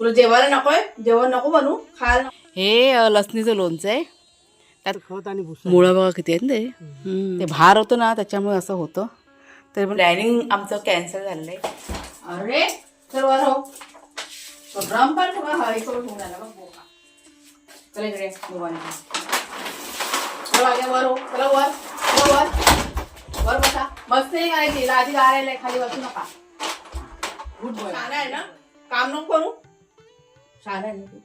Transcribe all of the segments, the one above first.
तुला जेवायला नकोय जेवण नको बनवू खायला नको. हे अ, लसणीचं लोणचं आहे. त्यात खत आणि भुसा मुळं बघा किती आहेत ना ते. ते भार होतं ना त्याच्यामुळे असं होतं. तरी पण प्लॅनिंग आमचं कॅन्सल झालेलं आहे. अरे चल वर हो. तो ड्रम पण ठेवा हरी करून घेऊन आला बघ बोका. चला इकडे दोघांनी. चला आगे वर हो. चला वर चला वर. वर बसा. मस्त नाही करायची लादी गारायला खाली बसू नका. Good boy. छान आहे ना? काम नको करू. खायला नको तू.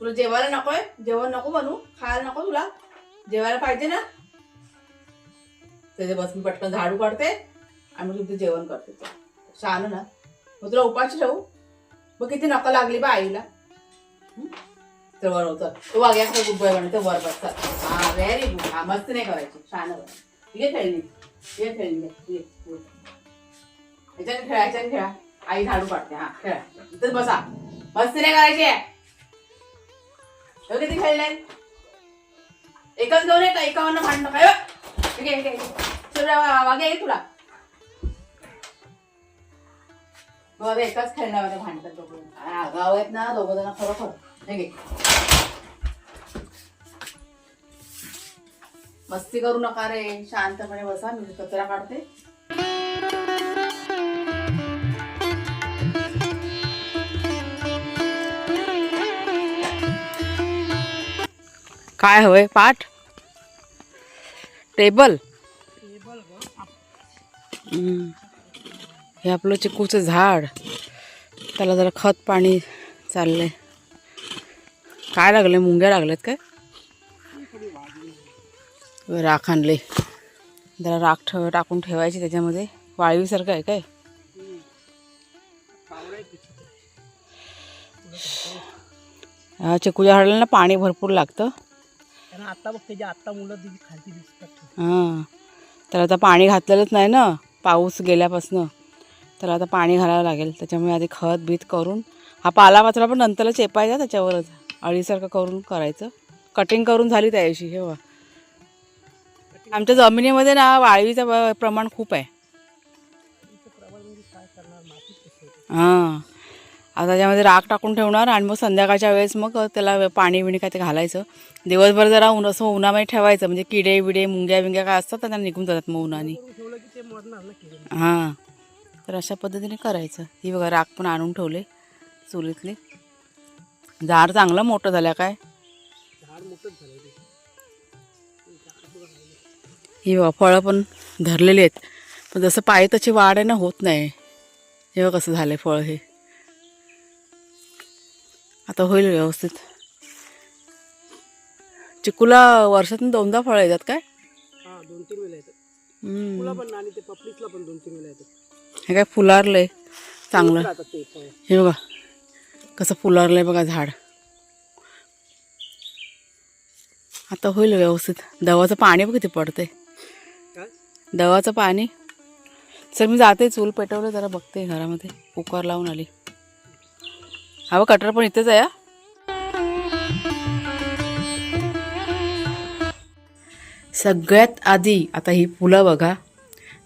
तुला जेवायला नकोय जेवण नको बनू खायला नको तुला? जेवायला पाहिजे ना? त्याच्या बस मी पटकन झाडू काढते आणि मग तुमचं जेवण करते. छान ना? मग तुला उपाशी ठेवू? मग किती नका लागली बा आईला. तर वर होतं. तू वाग्या गुड बनवते वर बस हा व्हेरी गुड हा मस्त नाही करायची. छान ये खेळणी. ये खेळणी. ये, ये. खेळायच्या खेळा खेळा. आई झाडू काढते हा खेळा. इथंच बसा. मस्ती नाही करायची आहे. किती खेळले? एकच घेऊन ये का एकावन्न भांडण. काय वागे ये तुला. बघ एकाच खेळण्यामध्ये भांडतात दोघं. गाव आहेत ना दोघं जण खरोखर हे घे. मस्ती करू नका रे. शांतपणे बसा मी कचरा काढते. काय हवंय? पाठ. टेबल हे आपलं चिकूचं झाड. त्याला जरा खत पाणी चाललंय. काय लागले मुंग्या लागल्यात काय? राख आणले जरा राख ठेव टाकून ठेवायची त्याच्यामध्ये. वाळवीसारखं आहे काय? हा चिकूच्या झाडाला ना पाणी भरपूर लागतं. कारण आता आता मुलं दिली खालती दिसतात. हां. तर आता पाणी घातलेलंच नाही ना? पाऊस गेल्यापासनं. तर आता पाणी घालावं लागेल. त्याच्यामुळे आधी खत बीत करून हा पालापाचला पण नंतरला चेपायचा त्याच्यावरच. अळीसारखं करून करायचं. कटिंग करून झाली त्या दिवशी हे बघ. आमच्या जमिनीमध्ये ना वाळवीचं प्रमाण खूप आहे. म्हणजे हां. आता त्याच्यामध्ये राख टाकून ठेवणार आणि मग संध्याकाळच्या वेळेस मग त्याला पाणी बिणी काय ते घालायचं. दिवसभर जरा ऊन असं उन्हामध्ये ठेवायचं. म्हणजे किडे बिडे मुंग्या बिंग्या काय असतात त्यांना निघून जातात मग उन्हाने. हां. तर अशा पद्धतीने करायचं. ही बघा राख पण आणून ठेवले चुलीतली. झाड चांगलं मोठं झालं काय? ही बघा फळं पण धरलेली आहेत. पण जसं पाहिजे तशी वाढ आहे ना होत नाही. हे कसं झालं फळ हे. आता होईल व्यवस्थित. चिकूला वर्षातून दोनदा फळं येतात काय? हा दोन तीन वेळा येतात. पण आणि ते पपलीसला पण दोन तीन वेळा येतात. हे काय फुलारलंय? चांगलं. हे बघा कसं फुलारलंय बघा झाड. आता होईल व्यवस्थित. दवाचं पाणी बघ किती पडते काय? दवाचं पाणी. सर मी जाते चूल पेटवलं जरा बघते घरामध्ये. कुकर लावून आली. हा कटर पण इथेच आहे सगळ्यात आधी आता ही फुलं बघा.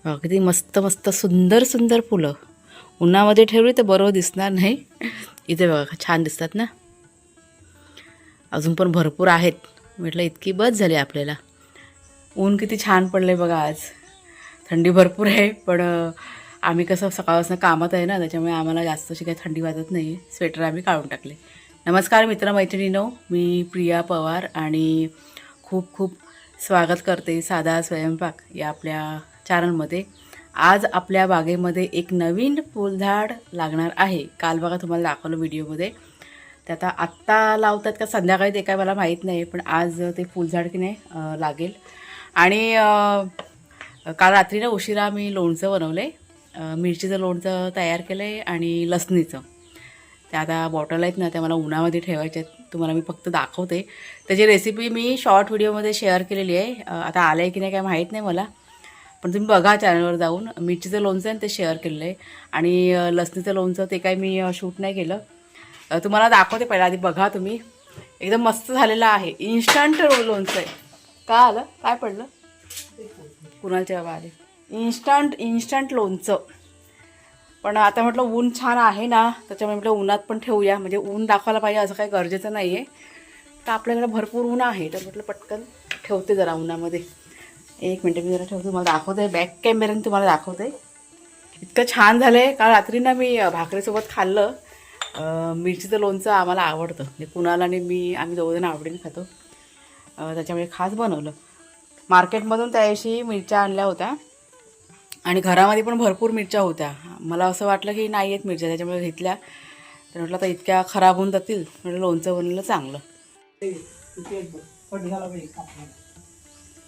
बघा किती मस्त मस्त सुंदर सुंदर फुलं. उन्हामध्ये ठेवली तर बरोबर दिसणार नाही. इथे बघा छान दिसतात ना. अजून पण भरपूर आहेत. म्हटलं इतकी बस झाली आपल्याला. ऊन किती छान पडलं बघा आज. थंडी भरपूर आहे पण आम्ही कसं सकाळपासून कामात आहे ना त्याच्यामुळे आम्हाला जास्त अशी काही थंडी वाजत नाही. स्वेटर आम्ही काढून टाकले. नमस्कार मित्रमैत्रिणीनो मी प्रिया पवार आणि खूप खूप स्वागत करते साधा स्वयंपाक या आपल्या चॅनलमध्ये आज आपल्या बागेमध्ये एक नवीन फुलझाड लागणार आहे. काल बघा तुम्हाला दाखवलं व्हिडिओमध्ये ते आता आत्ता लावतात का संध्याकाळी ते काय मला माहीत नाही पण आज ते फुलझाड की नाही लागेल. आणि काल रात्री ना उशिरा मी लोणचं बनवलं आहे मिरचीचं लोणचं तयार केलं आहे आणि लसणीचं. त्या आता बॉटल आहेत ना त्या मला उन्हामध्ये ठेवायच्या आहेत. तुम्हाला मी फक्त दाखवते. त्याची रेसिपी मी शॉर्ट व्हिडिओमध्ये शेअर केलेली आहे. आता आलं आहे की नाही काय माहीत नाही मला. पण तुम्ही बघा चॅनलवर जाऊन. मिरचीचं लोणचं आहे ना ते शेअर केलेलं आहे. आणि लसणीचं लोणचं ते काय मी शूट नाही केलं. तुम्हाला दाखवते पहिला आधी बघा तुम्ही. एकदम मस्त झालेलं आहे. इन्स्टंट लोणचं आहे. का आलं? काय पडलं? कुणालच्या बाबा आले इन्स्टंट इन्स्टंट लोणचं. पण आता म्हटलं ऊन छान आहे ना त्याच्यामुळे म्हटलं उन्हात पण ठेवूया. म्हणजे ऊन दाखवायला पाहिजे असं काही गरजेचं नाही आहे तर आपल्याकडे भरपूर ऊन आहे. तर म्हटलं पटकन ठेवते जरा उन्हामध्ये. एक मिनटं मी जरा ठेवते तुम्हाला दाखवते. बॅक कॅमेऱ्याने तुम्हाला दाखवते. इतकं छान झालं आहे काल रात्री ना मी भाकरीसोबत खाल्लं. मिरचीचं लोणचं आम्हाला आवडतं. म्हणजे कुणाला आणि मी आम्ही दोघंजण आवडीने खातो. त्याच्यामुळे खास बनवलं. मार्केटमधून त्या दिवशी मिरच्या आणल्या होत्या. आणि घरामध्ये पण भरपूर मिरच्या होत्या. मला असं वाटलं की नाही आहेत मिरच्या त्याच्यामुळे घेतल्या. तर म्हटलं आता इतक्या खराब होऊन जातील. म्हटलं लोणचं बनवलं चांगलं.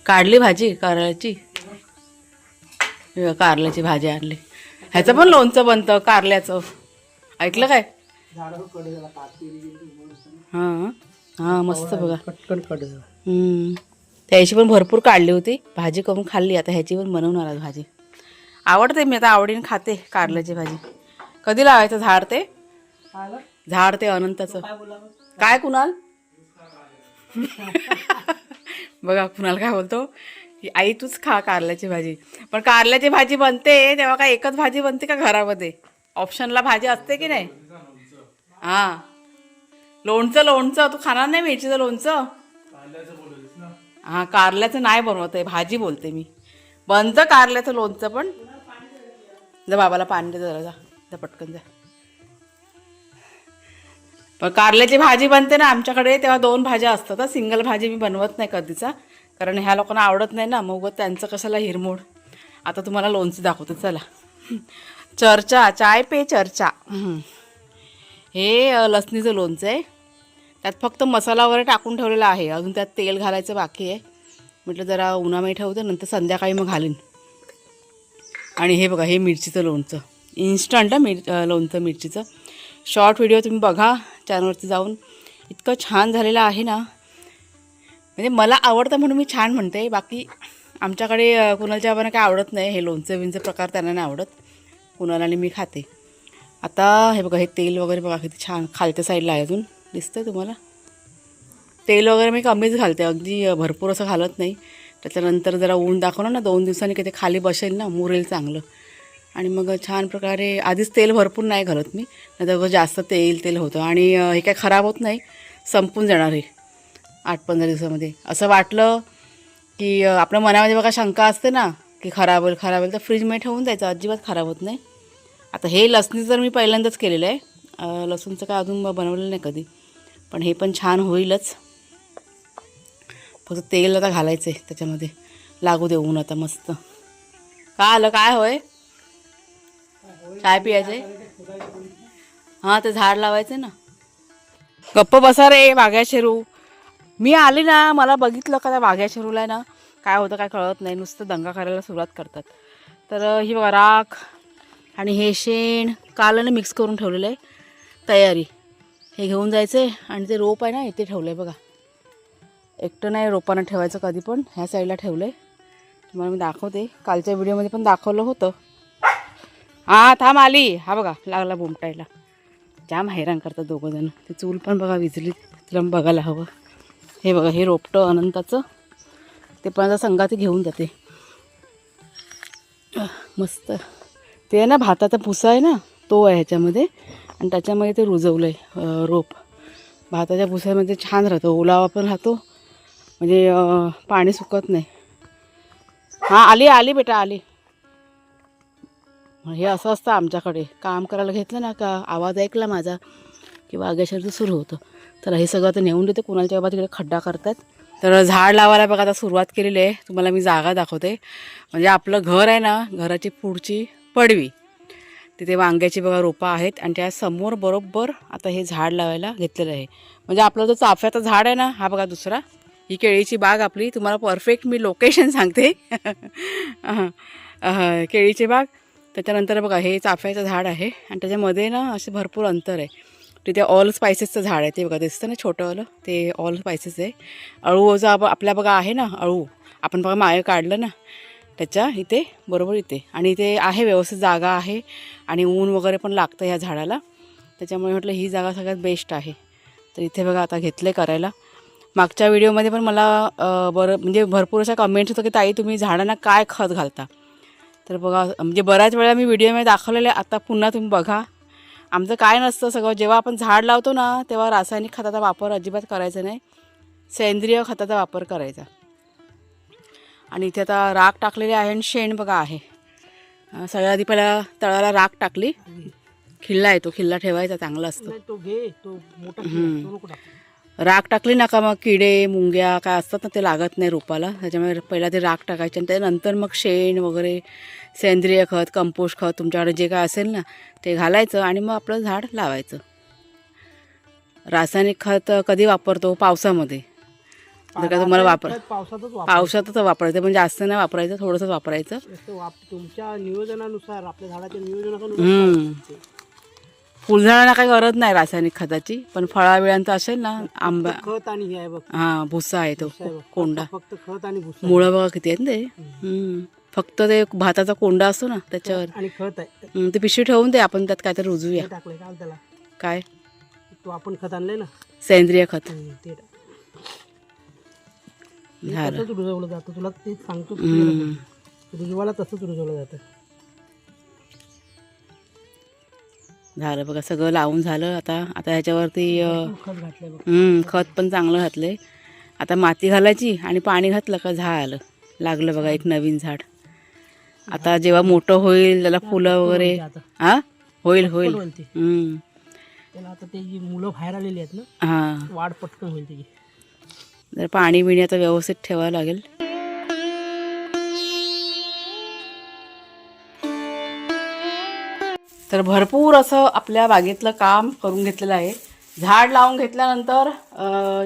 काढली भाजी कारल्याची. कारल्याची भाजी आणली. ह्याचं पण लोणचं बनतं कारल्याचं. ऐकलं काय? हां हां मस्त बघा. पटकन. त्याची पण भरपूर काढली होती. भाजी करून खाल्ली. आता ह्याची पण बनवणार आज भाजी. आवडते मी आता आवडीने खाते कारल्याची भाजी. कधी लावायचं झाड ते? झाड ते अनंताचं. काय काय कुणाल? बघा कुणाल काय बोलतो. की आई तूच खा कारल्याची भाजी. पण कारल्याची भाजी बनते तेव्हा काय एकच भाजी बनते का घरामध्ये? ऑप्शनला भाजी असते की नाही? हां. लोणचं लोणचं. तू खाणार नाही मिरचीचं लोणचं? हां कारल्याचं नाही बनवत आहे. भाजी बोलते मी. बनतं कारल्याचं लोणचं पण. जा बाबाला पाणी दे जरा जा. जा पटकन जा. पण कारल्याची भाजी बनते ना आमच्याकडे तेव्हा दोन भाज्या असतात. सिंगल भाजी मी बनवत नाही कधीचा. कारण ह्या लोकांना आवडत नाही ना मग त्यांचं कशाला हिरमोड. आता तुम्हाला लोणचं दाखवते चला. चर्चा चाय पे चर्चा. हे. लसणीचं लोणचं आहे. त्यात फक्त मसाला वगैरे टाकून ठेवलेला आहे. अजून त्यात तेल घालायचं बाकी आहे. म्हटलं जरा उन्हामध्ये ठेवते नंतर संध्याकाळी मग घालीन. आणि हे बघा हे मिरचीचं लोणचं. इन्स्टंट हं, मिर लोणचं मिरचीचं. शॉर्ट व्हिडिओ तुम्ही बघा चॅनलवरती जाऊन. इतकं छान झालेलं आहे ना. म्हणजे मला आवडतं म्हणून मी छान म्हणते. बाकी आमच्याकडे अ, कुणाच्या बाबांना काय आवडत नाही. हे लोणचं बिंचं प्रकार त्यांना नाही आवडत. कुणाला आणि मी खाते. आता हे बघा हे तेल वगैरे बघा किती छान खालच्या साईडला आहे अजून. दिसतं तुम्हाला? तेल वगैरे मी कमीच घालते. अगदी भरपूर असं घालत नाही. त्याच्यानंतर जरा ऊन दाखवलं ना दोन दिवसांनी की ते खाली बसेल ना मुरेल चांगलं. आणि मग छान प्रकारे आधीच तेल भरपूर नाही घालत मी नाही तर जास्त तेल तेल होतं. आणि हे काय खराब होत नाही संपून जाणार हे आठ पंधरा दिवसामध्ये. असं वाटलं की आपल्या मनामध्ये बघा शंका असते ना की खराब होईल खराब होईल तर फ्रीजमध्ये ठेवून द्यायचं अजिबात खराब होत नाही. आता हे लसणीचं तर मी पहिल्यांदाच केलेलं आहे लसूणचं काय अजून बनवलेलं नाही कधी पण हे पण छान होईलच. फक्त तेल आता घालायचं आहे त्याच्यामध्ये. लागू देऊन आता मस्त. काय आलं? काय होय? चाय पियाचे हां ते झाड लावायचं ना. गप्प बसा रे वाघ्या शेरू. मी आले ना मला बघितलं का त्या वाघ्या शेरूला आहे ना काय होतं काय कळत नाही. नुसतं दंगा करायला सुरुवात करतात. तर ही बघा राख आणि हे शेण. कालाने मिक्स करून ठेवलेलं आहे. तयारी. हे घेऊन जायचं आहे आणि ते रोप आहे ना इथे ठेवलं आहे बघा. एकटं नाही रोपानं ठेवायचं कधी पण. ह्या साईडला ठेवलं आहे तुम्हाला मी दाखवते. कालच्या व्हिडिओमध्ये पण दाखवलं होतं. हां थांब आली. हा बघा लागला बोमटायला. जाम हैराण करतात दोघं जण. ते चूल पण बघा विजली. तिला बघायला हवं. हे बघा हे रोपटं अनंताचं. ते पण आता संघात घेऊन जाते. मस्त. ते आहे ना भाताचा भुसा आहे ना तो आहे ह्याच्यामध्ये. आणि त्याच्यामध्ये ते रुजवलं आहे रोप. भाताच्या भुसामध्ये छान राहतो. ओलावा पण राहतो. म्हणजे पाणी सुकत नाही. हां आली आली बेटा आली. हे असं असतं आमच्याकडे. काम करायला घेतलं ना का आवाज ऐकला माझा की वाघेश्वरचं सुरू होतं. तर हे सगळं आता नेऊन देते. कुणाच्या बाबा तिकडे खड्डा करतात. तर झाड लावायला बघा आता सुरुवात केलेली आहे. तुम्हाला मी जागा दाखवते. म्हणजे आपलं घर आहे ना घराची पुढची पडवी. तिथे वांग्याची बघा रोपं आहेत आणि त्या समोर बरोबर आता हे झाड लावायला घेतलेलं आहे. म्हणजे आपलं जो चाफ्याचं झाड आहे ना हा बघा दुसरा. ही केळीची बाग आपली. तुम्हाला परफेक्ट मी लोकेशन सांगते. केळीची बाग. त्याच्यानंतर बघा हे चाफ्याचं झाड आहे. आणि त्याच्यामध्ये ना असे भरपूर अंतर आहे. तिथे ऑल स्पायसेसचं झाड आहे. ते बघा दिसतं ना छोटंवालं? ते ऑल स्पायसेस आहे. अळू आप आपल्या बघा आहे ना अळू. आपण बघा माय काढलं ना त्याच्या इथे बरोबर इथे. आणि इथे आहे व्यवस्थित जागा आहे. आणि ऊन वगैरे पण लागतं ह्या झाडाला. त्याच्यामुळे म्हटलं ही जागा सगळ्यात बेस्ट आहे. तर इथे बघा आता घेतलं करायला. मागच्या व्हिडिओमध्ये पण मला बरं म्हणजे भरपूर अशा कमेंट्स होतं की ताई तुम्ही झाडांना काय खत घालता? तर बघा म्हणजे बऱ्याच वेळा मी व्हिडिओमध्ये दाखवलेले आता पुन्हा तुम्ही बघा. आमचं काय नसतं सगळं. जेव्हा आपण झाड लावतो ना तेव्हा रासायनिक खताचा वापर अजिबात करायचा नाही. सेंद्रिय खताचा वापर करायचा. आणि इथे आता राख टाकलेली आहे आणि शेण बघा आहे. अं, सगळ्यात आधी पहिला तळाला राख टाकली. खिल्ला आहे तो. खिल्ला ठेवायचा चांगला असतो. नको. राख टाकली ना का मग किडे मुंग्या काय असतात ना ते लागत नाही रोपाला. त्याच्यामुळे पहिला ते राख टाकायचे आणि त्यानंतर मग शेण वगैरे सेंद्रिय खत कंपोस्ट खत तुमच्याकडे जे काय असेल ना ते घालायचं आणि मग आपलं झाड लावायचं. रासायनिक खत कधी वापरतो? पावसामध्ये. जर का तुम्हाला वापर पावसातच पावसातच वापरायचं पण जास्त नाही वापरायचं थोडंसंच वापरायचं. तुमच्या नियोजनानुसार आपल्या झाडाच्या नियोजनानुसार. फुलझाडांना काही गरज नाही रासायनिक खताची पण फळाबिळांचं असेल ना आंबा खत आणि हे आहे बघ. हा भुसा आहे तो आहे बघ. कोंडा. फक्त खत आणि भुसा मुळं बघा किती आहेत ना ते. हम्म. फक्त ते भाताचा कोंडा असतो ना त्याच्यावर. आणि खत आहे. हम्म, ते पिशवी ठेवून दे आपण त्यात काहीतरी रुजूया. हे टाकलंय काल त्याला? काय? तो आपण खत आणलंय ना? सेंद्रिय खत. हम्म, ते टाक. हे झालं तसंच रुजवलं जातं? तुला तेच सांगतो. हम्म. रुजवाला तसंच रुजवलं जातं. झालं बघा सगळं लावून झालं. आता आता ह्याच्यावरती खत पण चांगलं घातलंय. आता माती घालायची आणि पाणी घातलं का झालं. लागलं बघा एक नवीन झाड. आता जेव्हा मोठं होईल त्याला फुलं वगैरे हा? होईल होईल. आता मुलं बाहेर आलेली आहेत ना हा. वाढ पटकन होईल त्याची. जर पाणी बिणी आता व्यवस्थित ठेवावं लागेल. तर भरपूर असं आपल्या बागेतलं काम करून घेतलेलं आहे. झाड लावून घेतल्यानंतर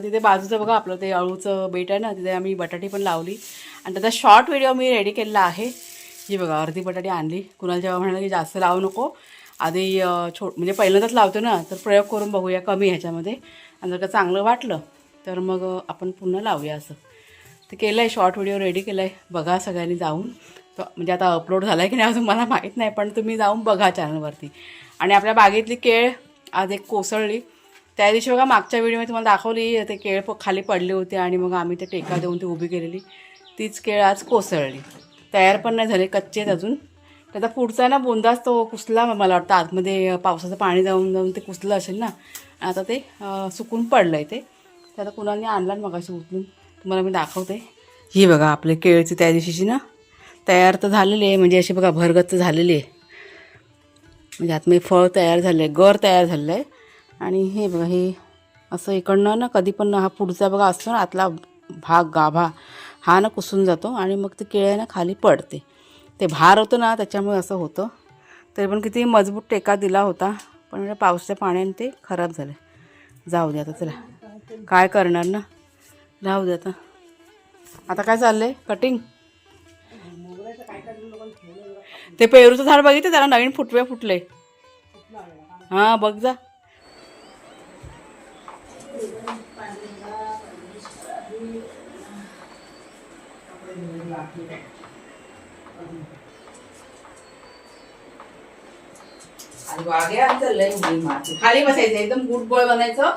तिथे बाजूचं बघा आपलं ते अळूचं बेट आहे ना तिथे आम्ही बटाटी पण लावली. आणि त्याचा शॉर्ट व्हिडिओ मी रेडी केलेला आहे. ही बघा अर्धी बटाटी आणली. कुणाला जेव्हा म्हणाले की जास्त लावू नको आधी छो म्हणजे पहिल्यांदाच लावतो ना तर प्रयोग करून बघूया कमी ह्याच्यामध्ये. आणि जर का चांगलं वाटलं तर मग आपण पुन्हा लावूया असं. ते केलं आहे शॉर्ट व्हिडिओ रेडी केला आहे बघा सगळ्यांनी जाऊन. म्हणजे आता अपलोड झाला आहे की नाही अजून मला माहीत नाही पण तुम्ही जाऊन बघा चॅनलवरती आणि आपल्या बागेतली केळ आज एक कोसळली. त्या दिवशी बघा मागच्या व्हिडिओमध्ये तुम्हाला दाखवली ते केळ प- खाली पडले होते आणि मग आम्ही ते टेका देऊन ती उभी केलेली. तीच केळ आज कोसळली. तयार पण नाही झाले कच्चे अजून. त्याचा पुढचा ना बोंदाच तो कुसला मला वाटतं. आतमध्ये पावसाचं पाणी जाऊन जाऊन ते कुसलं असेल ना आता ते सुकून पडलं आहे ते. ते आता कुणाला आणला मग अशी उचलून. तुम्हाला मी दाखवते. ही बघा आपले केळची त्या दिवशीची ना तयार तर झालेली आहे. म्हणजे अशी बघा भरगच्च झालेली आहे. म्हणजे आतमध्ये फळ तयार झालं आहे गर तयार झालं आहे आणि हे बघा हे असं इकडनं ना कधी पण हा पुढचा बघा असतो ना आतला भाग गाभा हा ना कुसून जातो. आणि मग ते केळ्या ना खाली पडते. ते भार होतं ना त्याच्यामुळे असं होतं. तरी पण किती मजबूत टेका दिला होता. पण म्हणजे पावसाच्या पाण्याने ते खराब झालं. जाऊ दे आता चला. काय करणार ना? राहू दे आता. आता काय आहे कटिंग? ते पेरूचं झाड बघितलं त्याला नवीन फुटवे फुटले. हां बघ जा. आणि आमचं लय माती खाली बसायचं एकदम गुड बॉय बनायचं.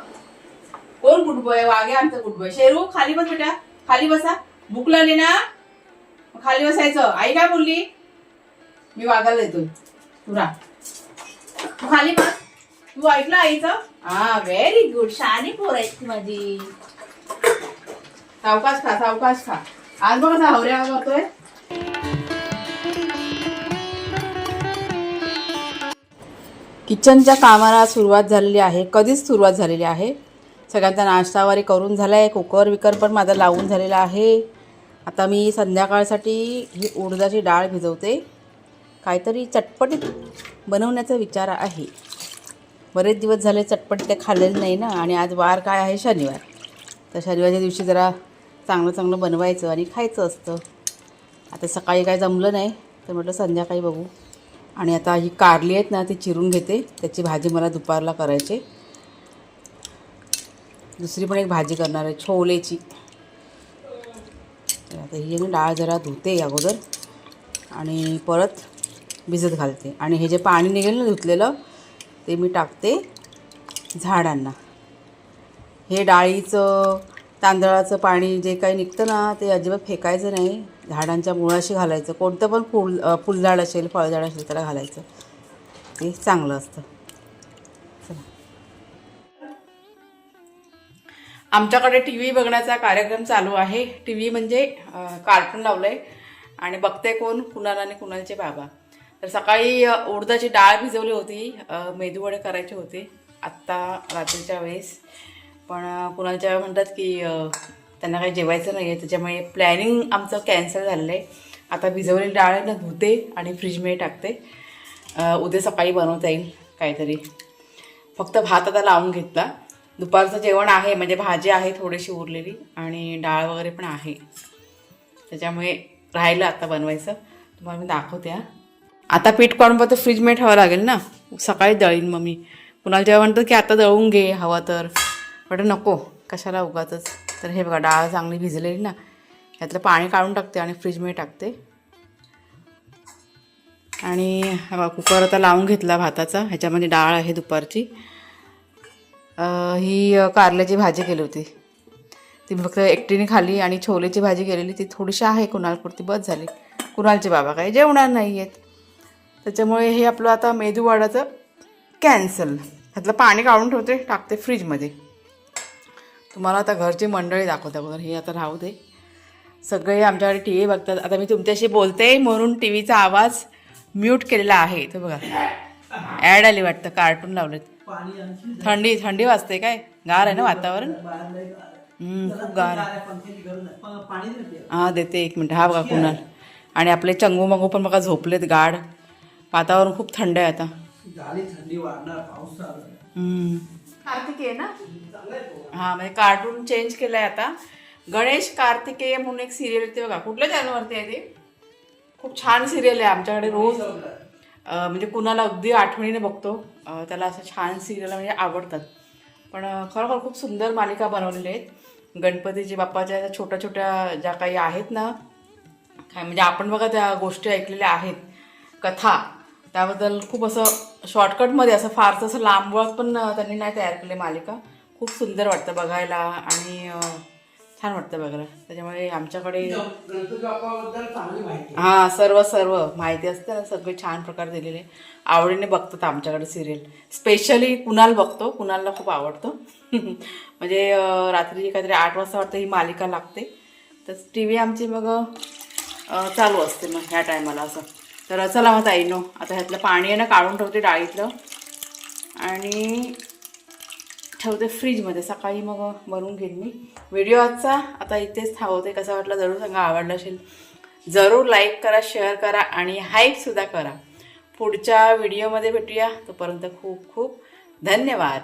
कोण गुड बॉय वाघे आमचं गुड बॉय शेरू खाली बस बेटा. खाली बसा. भूक लागली ना? खाली बसायचं. आई काय बोलली? मी वागायला येतोय तू राह. तू खाली बस तू ऐकलं आईचं? हा व्हेरी गुड शानी पोर आहे ती माझी. सावकाश खा सावकाश खा. आज बघा कसा हवऱ्या करतोय. किचनच्या कामाला सुरुवात झालेली आहे. कधीच सुरुवात झालेली आहे. सगळ्यांचा नाश्तावारी करून झाला आहे कुकर विकर पण माझा लावून झालेला आहे. आता मी संध्याकाळसाठी ही उडदाची डाळ भिजवते. काहीतरी चटपटीत बनवण्याचा विचार आहे. बरेच दिवस झाले चटपट ते खाल्लेलं नाही ना आणि आज वार काय आहे शनिवार. तर शनिवारच्या दिवशी जरा चांगलं चांगलं बनवायचं आणि खायचं असतं. आता सकाळी काय जमलं नाही तर म्हटलं संध्याकाळी बघू. आणि आता ही कारली आहेत ना ती चिरून घेते. त्याची भाजी मला दुपारला करायची. दुसरी पण एक भाजी करणार आहे छोलेची. आता ही डाळ जरा धुते अगोदर. आणि परत भिजत घालते. आणि हे जे पाणी निघेल ना धुतलेलं ते मी टाकते झाडांना. हे डाळीचं तांदळाचं पाणी जे काही निघतं ना ते अजिबात फेकायचं नाही. झाडांच्या मुळाशी घालायचं. कोणतं पण फुल फुलझाड असेल फळझाड असेल त्याला घालायचं. ते चांगलं असतं. आमच्याकडे टी व्ही बघण्याचा कार्यक्रम चालू आहे. टी व्ही म्हणजे कार्टून लावलं आहे आणि बघते कोण? कुणाला आणि कुणालचे बाबा. तर सकाळी उडदाची डाळ भिजवली होती. मेदूवडे करायचे होते. आत्ता रात्रीच्या वेळेस. पण कुणाच्या म्हणतात की त्यांना काही जेवायचं नाही आहे त्याच्यामुळे प्लॅनिंग आमचं कॅन्सल झालेलं आहे आता भिजवलेली डाळ ना धुते आणि फ्रीजमध्ये टाकते. उद्या सकाळी बनवता येईल काहीतरी. फक्त भात आता लावून घेतला. दुपारचं जेवण आहे म्हणजे भाजी आहे थोडीशी उरलेली आणि डाळ वगैरे पण आहे. त्याच्यामुळे राहिलं आता बनवायचं. तुम्हाला मी दाखवते हा. आता पीठ काढून फक्त फ्रीजमध्ये ठेवावं लागेल ना. सकाळी दळीन मग मी. कुणाला जेव्हा म्हणतात की आता दळून घे हवा तर. म्हटलं नको कशाला उगातच तर हे बघा डाळ चांगली भिजलेली ना. ह्यातलं पाणी काढून टाकते आणि फ्रीजमध्ये टाकते. आणि कुकर आता लावून घेतला भाताचा. ह्याच्यामध्ये डाळ आहे दुपारची. ही कारल्याची भाजी केली होती. ती फक्त एकटीने खाली आणि छोलेची भाजी केलेली. ती थोडीशी आहे कुणालपुरती बस झाली. कुणालचे बाबा काही जेवणार नाही आहेत त्याच्यामुळे हे आपलं आता मेदूवाडाचं कॅन्सल. ह्यातलं पाणी काढून ठेवते टाकते फ्रीजमध्ये. तुम्हाला आता घरची मंडळी दाखवते अगोदर. हे आता राहू दे. सगळे आमच्याकडे टी व्ही बघतात. आता मी तुमच्याशी बोलते म्हणून टी व्हीचा आवाज म्यूट केलेला आहे. तर बघा. ॲड आली वाटतं कार्टून लावलेत. थंडी थंडी वाजते काय? गार आहे ना वातावरण? गार आहे. खूप गार हां देते एक मिनिट. हा बघा कुणाल. आणि आपले चंगू मंगू पण बघा झोपलेत गाड वातावरण खूप थंड आहे आता. थंडी वाढणार पाऊस. कार्तिकेय ना. हा म्हणजे कार्टून चेंज केलंय आता. गणेश कार्तिकेय म्हणून एक सिरियल येते बघा. कुठल्या चॅनलवरती आहे ते? खूप छान सिरियल आहे आमच्याकडे रोज. म्हणजे कुणाला अगदी आठवणीने बघतो. त्याला असं छान सिरियल म्हणजे आवडतात. पण खरोखर खूप सुंदर मालिका बनवलेल्या आहेत. गणपतीजी बाप्पाच्या ज्या छोट्या छोट्या ज्या काही आहेत ना काय म्हणजे आपण बघा त्या गोष्टी ऐकलेल्या आहेत. कथा. त्याबद्दल खूप असं शॉर्टकटमध्ये असं फारसं असं लांबवळत पण त्यांनी नाही तयार केली मालिका. खूप सुंदर वाटतं बघायला आणि छान वाटतं बघायला. त्याच्यामुळे आमच्याकडे हा सर्व सर्व माहिती असते ना सगळे छान प्रकारे दिलेले आवडीने बघतात आमच्याकडे सिरियल स्पेशली कुणाल बघतो कुणालला खूप आवडतं. म्हणजे रात्री काहीतरी आठ वाजता वाटतं ही मालिका लागते. तर टी व्ही आमची मग चालू असते मग ह्या टायमाला असं. तर चला हो मग ताईनो आता ह्यातलं पाणी आहे ना काढून ठेवते डाळीतलं. आणि ठेवते फ्रीजमध्ये. सकाळी मग बनवून घेईन मी. व्हिडिओ आजचा आता इथेच थांबवते. कसा वाटला जरूर सांगा आवडला असेल जरूर लाईक करा शेअर करा आणि हाईकसुद्धा करा. पुढच्या व्हिडिओमध्ये भेटूया. तोपर्यंत खूप खूप धन्यवाद.